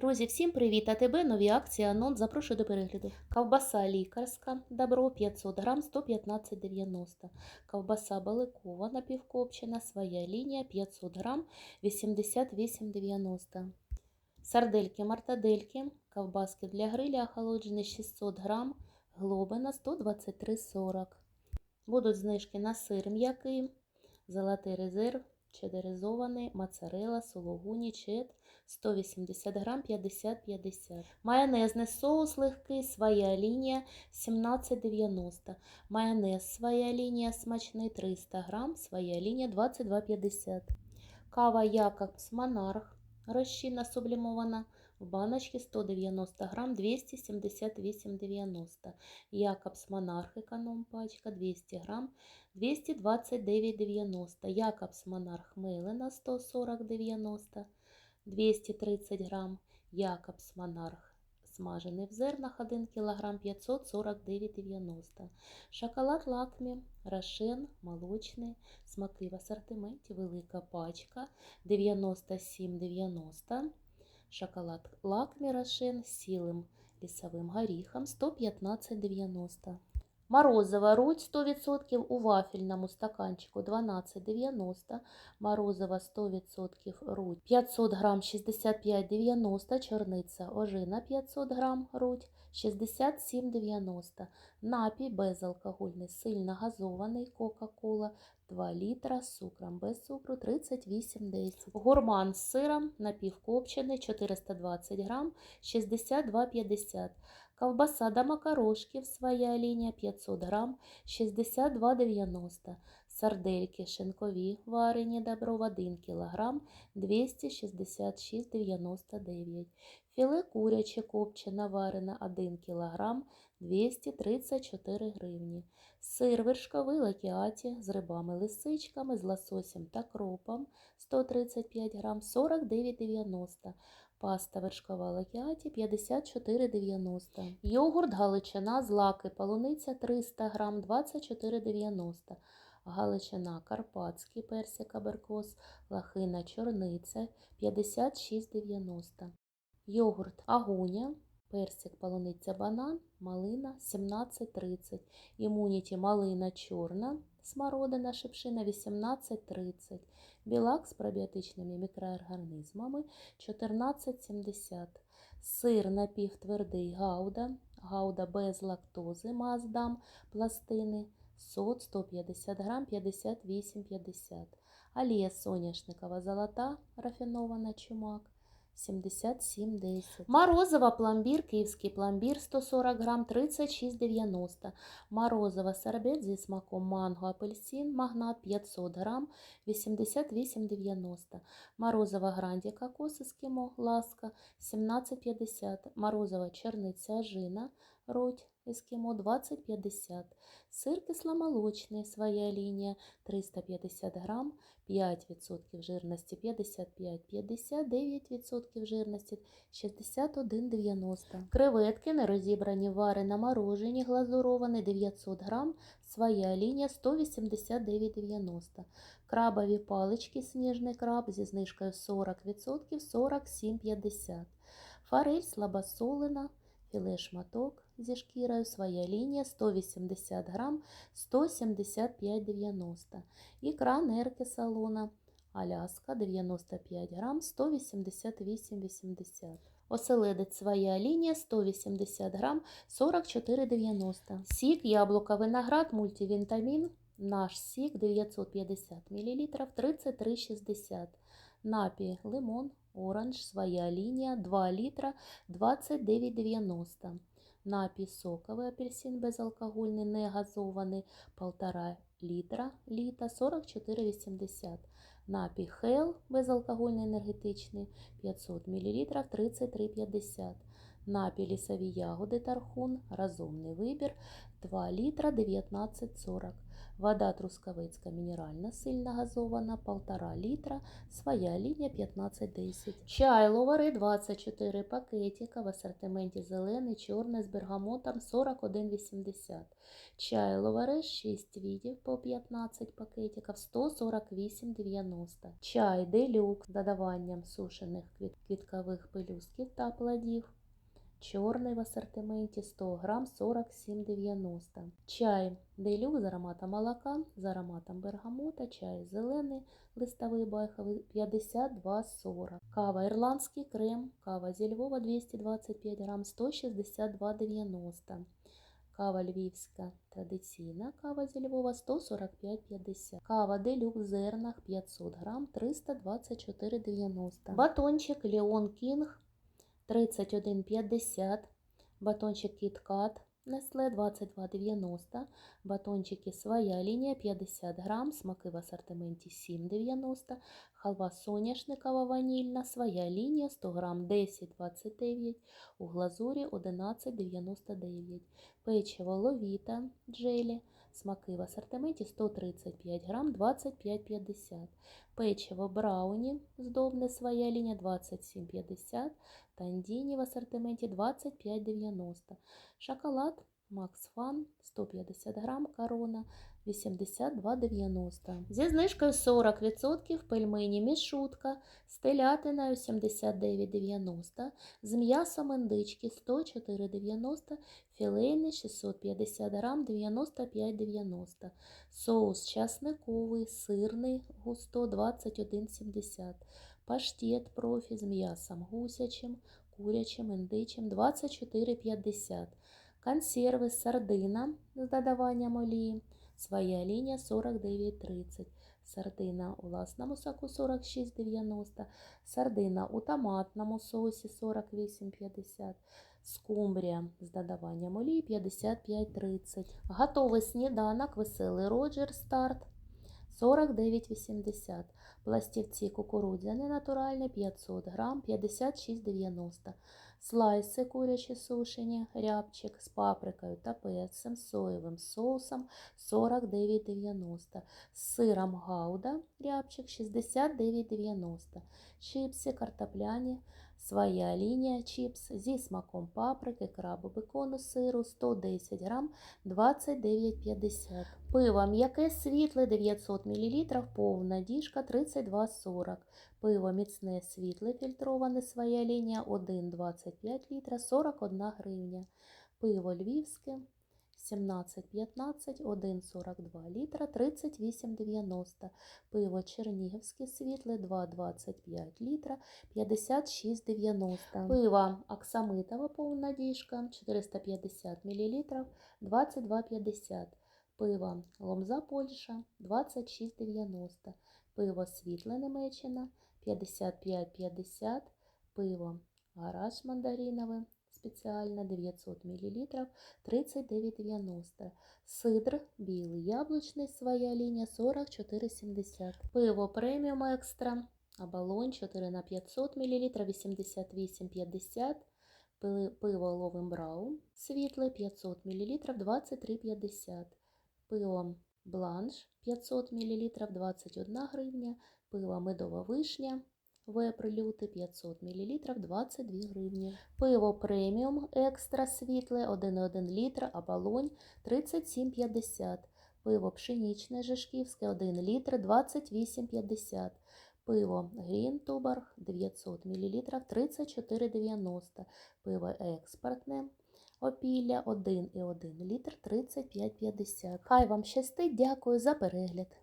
Друзі, всім привіт! А тебе нові акції, анонс, запрошую до перегляду. Ковбаса лікарська, добро 500 грам, 115,90. Ковбаса баликова напівкопчена, своя лінія 500 грам, 88,90. Сардельки, мартадельки, ковбаски для гриля охолоджені 600 грам, глобина 123,40. Будуть знижки на сир м'який, золотий резерв, чедеризований, моцарелла, сулугуні, чед 180 грам 50-50. Майонезний соус легкий, своя лінія 17,90. Майонез своя лінія смачний 300 грам, своя лінія 22,50. Кава Якобс Монарх розчинна сублімована в баночці 190 грам 278,90. Якобс Монарх економ пачка 200 грам 229,90. Якобс Монарх Мелена 140,90. 230 грам. Якобс Монарх смажений в зернах 1 кг 549,90. Шоколад Лакмі, Рошен, молочний, смаки в асортименті, велика пачка 97,90. Шоколад Лакмі Рошен з сілим лісовим горіхом 115,90. Морозиво руть 100% у вафельному стаканчику 12,90. Морозиво 100% руть 500 грам 65,90. Чорниця ожина 500 грам руть 67,90. Напій безалкогольний, сильно газований Кока-Кола 2 літра з цукром, без цукру 38,10. Гурман з сиром напівкопчений 420 грам 62,50. Ковбаса до макарошків своя лінія 500 грам 62,90. Сардельки шинкові варені добро 1 кг 266,99. Філе куряче копчене варене 1 кг 234 гривні. Сир вершковий лакіаті з рибами лисичками, з лососем та кропом 135 грам 49,90. Паста вершкова лакіаті 54,90. Йогурт галичина з лаки полуниця 300 грам 24,90. Галичина карпатський персик аберкос, лахина чорниця 56,90. Йогурт агуня, персик полуниця банан, малина 17,30. Імуніті малина чорна, смородина шипшина 18,30. Білак з пробіотичними мікроорганізмами 14,70. Сир напівтвердий гауда, гауда без лактози, маздам, пластини, сот 150 грам 58,50. Олія соняшникова золота, рафінована чумак 77,10. Морозиво пломбір, київський пломбір 140 грам 36,90. Морозиво сорбет зі смаком манго, апельсин, магнат 500 грам 88,90. Морозиво гранді кокос ескімо, ласка 17,50. Морозиво черниця ажина, роть ескімо 20,50. Сир кисломолочний, своя лінія 350 грам, 5% жирності 55, 59% жирності 61,90. Креветки нерозібрані варено морожені, глазуровані 900 грам, своя лінія 189,90. Крабові палички сніжний краб зі знижкою 40% 47,50. Форель слабосолена, філе шматок зі шкірою, своя лінія 180 грам 175,90. Ікра нерки салона Аляска 95 грам 188,80. Оселедець своя лінія 180 грам 44,90. Сік, яблука, виноград, мультивітамін. Наш сік 950 мл 33,60. Напій лимон, оранж, своя лінія 2 літра 29,90. Напій соковий апельсин безалкогольний, не газований 1,5 літра, літа 44,80. Напій Хел безалкогольний енергетичний 500 мл 33,50. Напій лісові ягоди Тархун, розумний вибір 2 літра 19,40. Вода Трускавецька мінеральна, сильна газована, 1,5 літра, своя лінія 1510. Чай ловари 24 пакетика в асортименті зелений, чорний з бергамотом 41,80. Чай ловаре 6 видів по 15 пакетиків 148,90. Чай делюкс з додаванням сушених квіт- квіткових пелюстків та плодів. Чорний в асортименті 100 грам 47,90. Чай делюкс з ароматом молока, з ароматом бергамота, чай зелений, листовий байховий 52,40. Кава ірландський крем, кава зі Львова 225 грам 162,90. Кава львівська традиційна, кава зі Львова 145,50. Кава делюкс в зернах 500 грам 324,90. Батончик Леон Кінг 31,50. Батончик Кіткат Несле 22,90. Батончики своя лінія 50 грам, смаки в асортименті 7,90. Халва соняшникова ванільна, своя лінія 100 грам 10,29. У глазурі 11,99. Печиво ловіта джелі. Смаки в асортименті 135 грам 25,50. Печиво брауні здобне своя лінія 27,50. Тандіні в асортименті 25,90. Шоколад Макс Фан 150 грам корона 82,90. Зі знижкою 40% пельмені мішутка з телятиною 79,90, з м'ясом індички 104,90, філейний 650 грам 95,90, соус часниковий, сирний густо 21,70, паштет профі з м'ясом гусячим, курячим, індичим 24,50. Консерви сардина з додаванням олії. Своя лінія 49,30. Сардина у власному соку 46,90. Сардина у томатному сосі 48,50. Скумбрія з додаванням олії 55,30. Готовий сніданок веселий Роджер старт 49,80. Пластівці кукурудзяні натуральні 500 грам 56,90. Слайси курячі сушені, рябчик з паприкою та перцем, соєвим соусом 49,90. З сиром гауда рябчик 69,90. Чипси картопляні, своя лінія чипс зі смаком паприки, крабу, бекону, сиру 110 грам 29,50. Пиво м'яке світле 900 мл, повна діжка 32,40. Пиво міцне світле фільтроване своя лінія 1,25 літра 41 гривня. Пиво львівське 17,15, 1,42 літра 38,90. Пиво чернігівське світле 2,25 літра 56,90. Пиво оксамитове повна діжка 450 мл 22,50. Пиво Ломза Польща 26,90. Пиво світле Німеччина 55,50. Пиво Гараж мандаринове спеціальне 900 мл 39,90. Сидр білий яблучний своя лінія 44,70. Пиво преміум екстра Абалон 4 на 500 мл 88,50. Пили- Пиво Ловим Браун світле 500 мл 23,50. Пиво Бланш 500 мл 21 гривня. Пиво Медова вишня Веприлюти 500 мл 22 гривні. Пиво преміум екстра світле 1,1 літр, Абалонь 37,50. Пиво пшенічне Жишківське 1 літр 28,50. Пиво Грінтуборг 900 мл 34,90. Пиво експортне Опілля 1,1 літр 35,50. Хай вам щастить, дякую за перегляд.